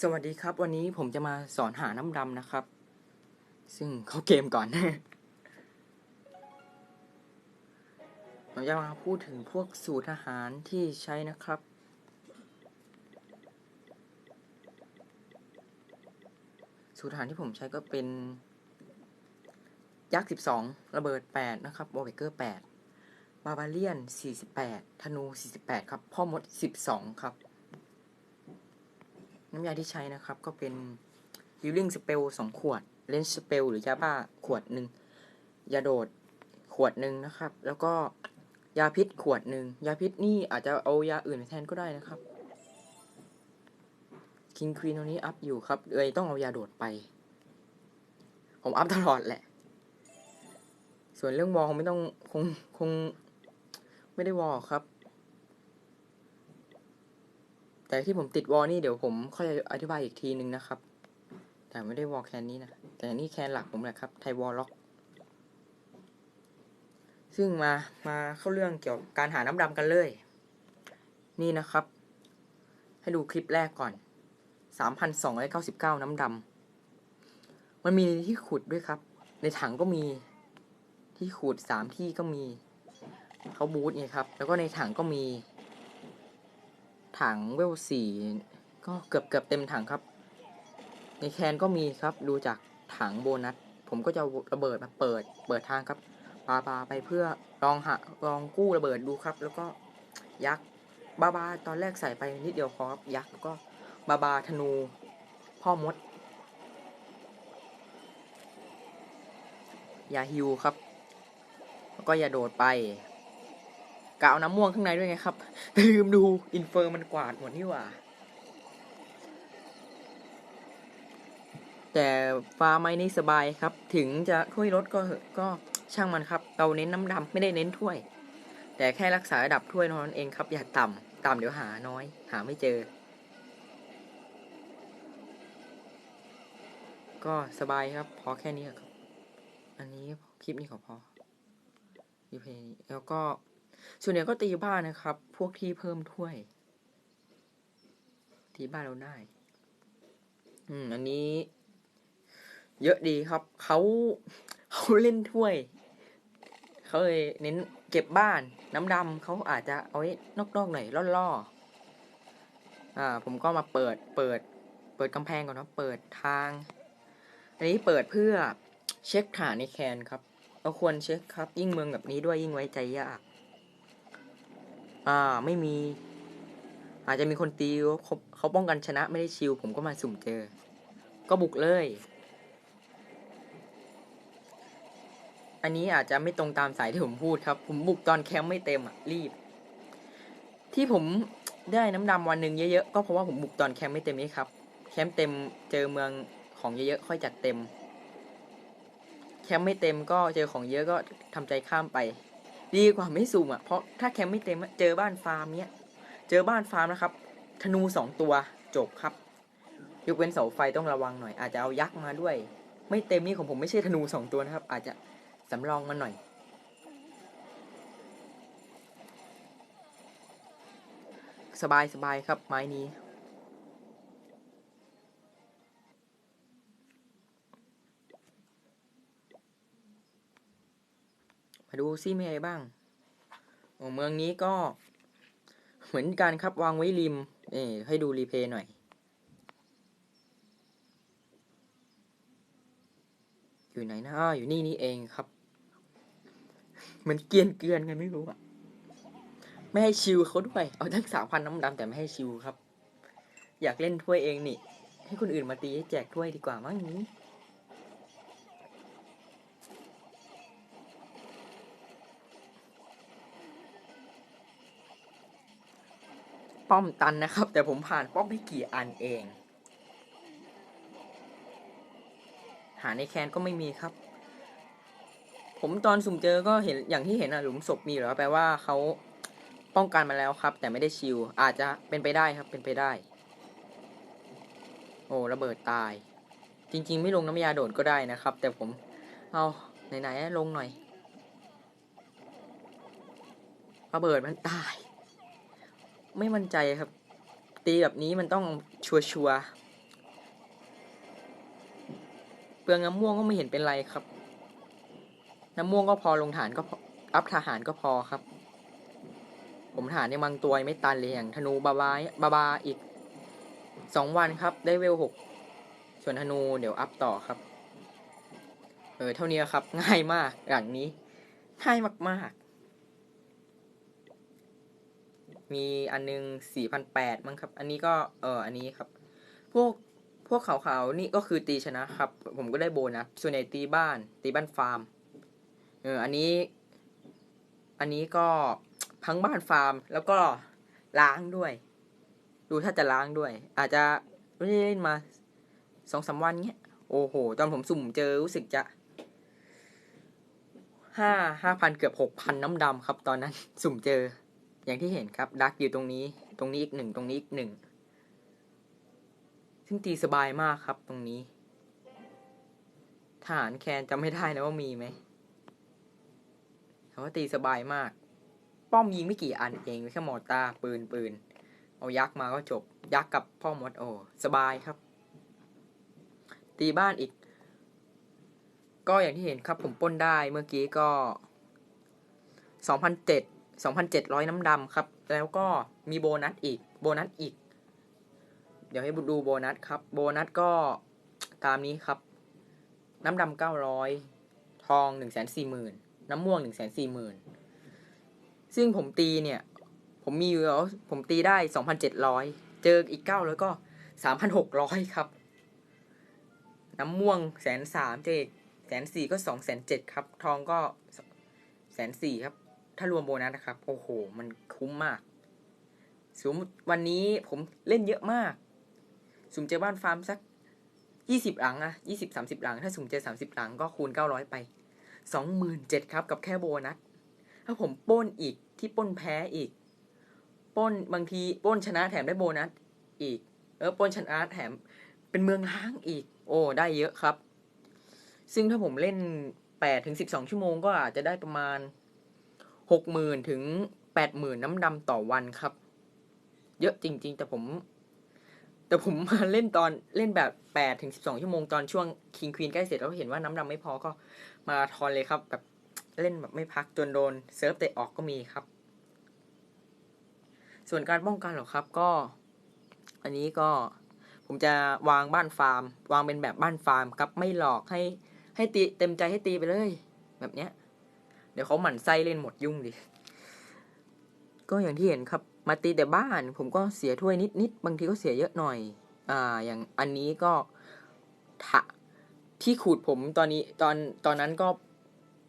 สวัสดีครับ วันนี้ผมจะมาสอนหาน้ำดำนะครับ ซึ่งเขาเกมก่อนผมจะมาพูดถึงพวกสูตรอาหารที่ใช้นะครับ สูตรอาหารที่ผมใช้ก็เป็น ยักษ์สิบสองระเบิดแปดนะครับวอลเวเกอร์แปดบาบาเลียนสี่สิบแปดธนูสี่สิบแปดครับ พ่อมดสิบสองครับ น้ำยาที่ใช้นะครับก็เป็น Healing Spell สองขวด Lens Spell หรือยาบ้าขวดหนึ่งยาโดดขวดหนึ่งนะครับ แล้วก็ยาพิษขวดหนึ่งยาพิษนี่อาจจะเอายาอื่นแทนก็ได้นะครับ King Queen ตรงนี้อัพอยู่ครับเลยต้องเอายาโดดไป ผมอัพตลอดแหละ ส่วนเรื่องวอลคงไม่ต้องคงคงไม่ได้วอลครับ แต่ที่ผมติดวอลนี่เดี๋ยวผมค่อยอธิบายอีกทีนึงนะครับ แต่ไม่ได้วอลแคนนี้นะ แต่นี่แคนหลักผมแหละครับ ไทวอลล็อก ซึ่งมา มาเข้าเรื่องเกี่ยวกับการหาน้ำดำกันเลย นี่นะครับ ให้ดูคลิปแรกก่อน 3,299 น้ำดำ มันมีที่ขุดด้วยครับ ในถังก็มี ที่ขุดสามที่ก็มี เขาบูทไงครับ แล้วก็ในถังก็มี ถังเวลสี่ก็เกือบเกือบเต็มถังครับ ในแคนก็มีครับดูจากถังโบนัส ผมก็จะระเบิดมาเปิด เปิดทางครับปาปาไปเพื่อลองหาลองกู้ระเบิดดูครับ แล้วก็ยักษ์บาบาตอนแรกใส่ไปนิดเดียวพอครับยักษ์แล้วก็บาบาธนู พ่อมดอย่าฮิวครับ แล้วก็อย่าโดดไป กาวน้ำม่วงข้างในด้วยไงครับลืมดูอินเฟอร์มันกวาดหมดนี่หว่า แต่ฟ้าไม้นี่สบายครับ ถึงจะถ้วยรถก็เหอะก็ช่างมันครับ เราเน้นน้ำดำไม่ได้เน้นถ้วย แต่แค่รักษาระดับถ้วยนั้นเองครับ อย่าต่ำต่ำเดี๋ยวหาน้อย หาไม่เจอ ก็สบายครับ พอแค่นี้ครับ อันนี้คลิปนี้ขอพอรีเพลย์แล้วก็ ส่วนใหญ่ก็ตีบ้านนะครับ พวกที่เพิ่มถ้วย ตีบ้านเราได้ อืม อันนี้ เยอะดีครับ เขาเขาเล่นถ้วย เขาเลยเน้นเก็บบ้าน น้ำดำเขาอาจจะเอาไว้นอกๆหน่อยล่อๆอ่า ผมก็มาเปิด เปิด เปิดกำแพงก่อนนะเปิดทาง อันนี้เปิดเพื่อเช็คฐานในแคนครับเราควรเช็คครับ ยิ่งเมืองแบบนี้ด้วยยิ่งไว้ใจยาก อ่า ไม่มี อาจจะมีคนตีเขาเขาป้องกันชนะไม่ได้ชิว ผมก็มาสุ่มเจอ ก็บุกเลย อันนี้อาจจะไม่ตรงตามสายที่ผมพูดครับ ผมบุกตอนแคมป์ไม่เต็มอะรีบ ที่ผมได้น้ำดำวันหนึ่งเยอะๆก็เพราะว่าผมบุกตอนแคมป์ไม่เต็มนี่ครับ แคมป์เต็มเจอเมืองของเยอะๆค่อยจัดเต็ม แคมป์ไม่เต็มก็เจอของเยอะก็ทำใจข้ามไป ดีกว่าไม่สุ่มอะเพราะถ้าแคมป์ไม่เต็มเจอบ้านฟาร์มเนี้ยเจอบ้านฟาร์มนะครับ ธนูสองตัวจบครับ ยกเว้นเสาไฟต้องระวังหน่อย อาจจะเอายักษ์มาด้วย ไม่เต็มนี่ของผมไม่ใช่ธนูสองตัวนะครับ อาจจะสำรองมาหน่อย สบายสบายครับไม้นี้ มาดูซิมีอะไรบ้างโอ้เมืองนี้ก็ เหมือนกันครับวางไว้ริมนี่ให้ดูรีเพย์หน่อย อยู่ไหนนะอ้าอยู่นี่นี่เองครับ มันเกลียนเกลือนไงไม่รู้อะไม่ให้ชิวเขาด้วยเอาทั้งสามพันน้ำดำแต่ไม่ให้ชิวครับ อยากเล่นถ้วยเองนี่ ให้คนอื่นมาตีให้แจกถ้วยดีกว่ามั้งอย่างนี้ ป้อมตันนะครับ แต่ผมผ่านป้อมไม่กี่อันเอง หาในแคนก็ไม่มีครับ ผมตอนสุ่มเจอก็เห็นอย่างที่เห็นอะหลุมศพมีหรอแปลว่าเขาป้องกันมาแล้วครับ แต่ไม่ได้ชิวอาจจะเป็นไปได้ครับเป็นไปได้ โอ้ระเบิดตาย จริง ๆ ไม่ลงน้ำยาโดดก็ได้นะครับ แต่ผมเอาไหนๆลงหน่อยระเบิดมันตาย ไม่มั่นใจครับ ตีแบบนี้มันต้องชัวชัวเปลืองน้ำม่วงก็ไม่เห็นเป็นไรครับ น้ำม่วงก็พอลงฐานก็อัพทหารก็พอครับ ผมฐานยังบางตัวไม่ตันเลยอย่างธนูบาบาบาบาอีกสองวันครับ ได้เวลหกส่วนธนูเดี๋ยวอัพต่อครับ เออเท่านี้ครับ ง่ายมากหลังนี้ ง่ายมากๆ มีอันนึงสี่พันแปดมั้งครับ อันนี้ก็เอออันนี้ครับ พวกพวกขาวๆนี่ก็คือตีชนะครับ ผมก็ได้โบนัสส่วนใหญ่ตีบ้าน ตีบ้านฟาร์มเอออันนี้ อันนี้ก็พังบ้านฟาร์ม แล้วก็ล้างด้วย ดูถ้าจะล้างด้วย อาจจะไม่ได้เล่นมาสองสามวันเงี้ยโอ้โห ตอนผมสุ่มเจอรู้สึกจะห้าห้าพันเกือบหกพันน้ำดำครับ ตอนนั้นสุ่มเจอ อย่างที่เห็นครับดักอยู่ตรงนี้ ตรงนี้อีกหนึ่งตรงนี้อีกหนึ่งซึ่งตีสบายมากครับตรงนี้ทหารแคนจำไม่ได้นะว่ามีไหมแต่ว่าตีสบายมาก ป้อมยิงไม่กี่อันเองแค่มอตาปืนปืน เอายักษ์มาก็จบ ยักษ์กับพ่อมดโอ สบายครับ ตีบ้านอีก ก็อย่างที่เห็นครับผมป้นได้เมื่อกี้ก็สองพันเจ็ด สองพันเจ็ดร้อยน้ำดำครับ แล้วก็มีโบนัสอีก โบนัสอีก เดี๋ยวให้ดูโบนัสครับ โบนัสก็ตามนี้ครับ น้ำดำเก้าร้อยทองหนึ่งแสนสี่หมื่นน้ำม่วงหนึ่งแสนสี่หมื่นซึ่งผมตีเนี่ย ผมมีอยู่แล้วผมตีได้สองพันเจ็ดร้อยเจออีกเก้าแล้วก็สามพันหกร้อยครับ น้ำม่วงแสนสามเจอแสนสี่ก็สองแสนเจ็ดครับ ทองก็แสนสี่ครับ ถ้ารวมโบนัสนะครับ โอ้โห มันคุ้มมากสมมวันนี้ผมเล่นเยอะมาก สุ่มเจอบ้านฟาร์มสักยี่สิบหลังอะยี่สิบสามสิบหลัง ถ้าสุ่มเจอสามสิบหลังก็คูณเก้าร้อยไปสองหมื่นเจ็ดครับกับแค่โบนัส ถ้าผมป้นอีกที่ป้นแพ้อีก ป้นบางทีป้นชนะแถมได้โบนัสอีก เออป้นชนะแถมเป็นเมืองล้างอีก โอ้ ได้เยอะครับ ซึ่งถ้าผมเล่นแปดถึงสิบสองชั่วโมงก็อาจจะได้ประมาณ หกหมื่นถึงแปดหมื่นน้ำดำต่อวันครับ เยอะจริง ๆ แต่ผม แต่ผมมาเล่นตอนเล่นแบบแปดถึงสิบสองชั่วโมงตอนช่วงคิงควีนใกล้เสร็จแล้วเห็นว่าน้ำดำไม่พอก็มาราธอนเลยครับ แบบเล่นแบบไม่พักจนโดนเซิร์ฟเตะออกก็มีครับ ส่วนการป้องกันหรอครับก็ อันนี้ก็ผมจะวางบ้านฟาร์ม วางเป็นแบบบ้านฟาร์มครับไม่หลอกให้ให้ตีเต็มใจให้ตีไปเลย แบบเนี้ย เดี๋ยวเขาหมั่นไส้เล่นหมดยุ่งดิ ก็อย่างที่เห็นครับ มาตีแต่บ้าน ผมก็เสียถ้วยนิดนิดบางทีก็เสียเยอะหน่อย อ่า อย่างอันนี้ก็ถะที่ขูดผมตอนนี้ตอนตอนนั้นก็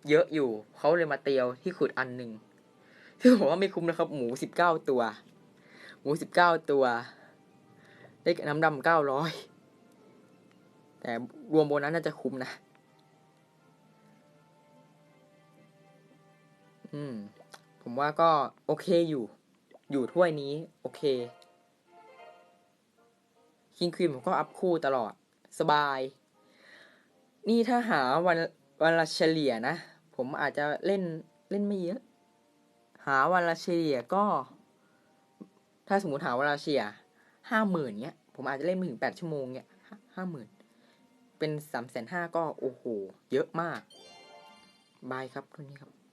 เยอะอยู่ เขาเลยมาเตียวที่ขูดอันหนึ่งซึ่ผมว่าไม่คุ้มนะครับ หมูสิบเก้าตัว หมูสิบเก้าตัว ได้น้ำดำเก้าร้อยแต่รวมโบนัสน่าจะคุ้มนะ อืม ผมว่าก็โอเคอยู่ อยู่ถ้วยนี้ โอเค คิงควีนผมก็อัพคู่ตลอด สบาย นี่ถ้าหาวันวันละเฉลี่ยนะ ผมอาจจะเล่นเล่นไม่เยอะ หาวันละเฉลี่ยก็ ถ้าสมมติหาวันละเฉลี่ยห้าหมื่นเนี้ย ผมอาจจะเล่นไม่ถึงแปดชั่วโมงเนี้ยห้าหมื่นเป็นสามแสนห้าก็โอ้โห เยอะมาก บายครับทุนนี้ครับ